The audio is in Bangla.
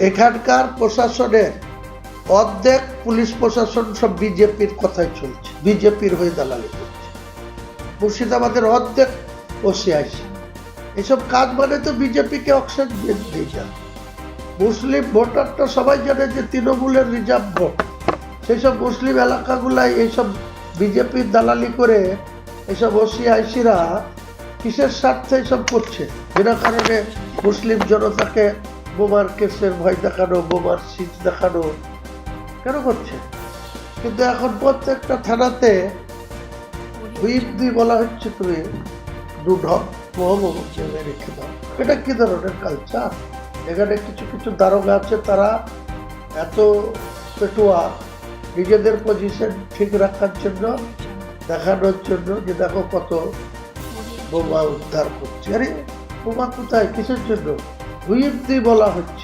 এখানকার প্রশাসনের অর্ধেক পুলিশ প্রশাসন সব বিজেপির কথাই চলছে, বিজেপির হয়ে দালালি করছে। মুর্শিদাবাদের অর্ধেক ওসিআইসি। এসব কাজ মানে তো বিজেপিকে অক্সিজেন দিয়ে যায় মুসলিম ভোটারটা সবাই জানে যে তৃণমূলের রিজার্ভ ভোট। সেই সব মুসলিম এলাকাগুলাই এইসব বিজেপির দালালি করে এইসব ওসিআইসিরা কিসের স্বার্থে এইসব করছে? বিনা কারণে মুসলিম জনতাকে বোমার কেসের ভয় দেখানো, বোমার সিট দেখানো কেন করছে? কিন্তু এখন প্রত্যেকটা থানাতে হুইপ দিয়ে বলা হচ্ছে তুমি মোহাম্মদ রেখে দাও। এটা কি ধরনের কালচার এখানে কিছু কিছু দারোগা আছে, তারা এত পেটুয়া নিজেদের পজিশন ঠিক রাখার জন্য, দেখানোর জন্য যে দেখো কত বোমা উদ্ধার করছে। আরে, বোমা কোথায়? কিসের জন্য? হুইপ বলা হচ্ছে।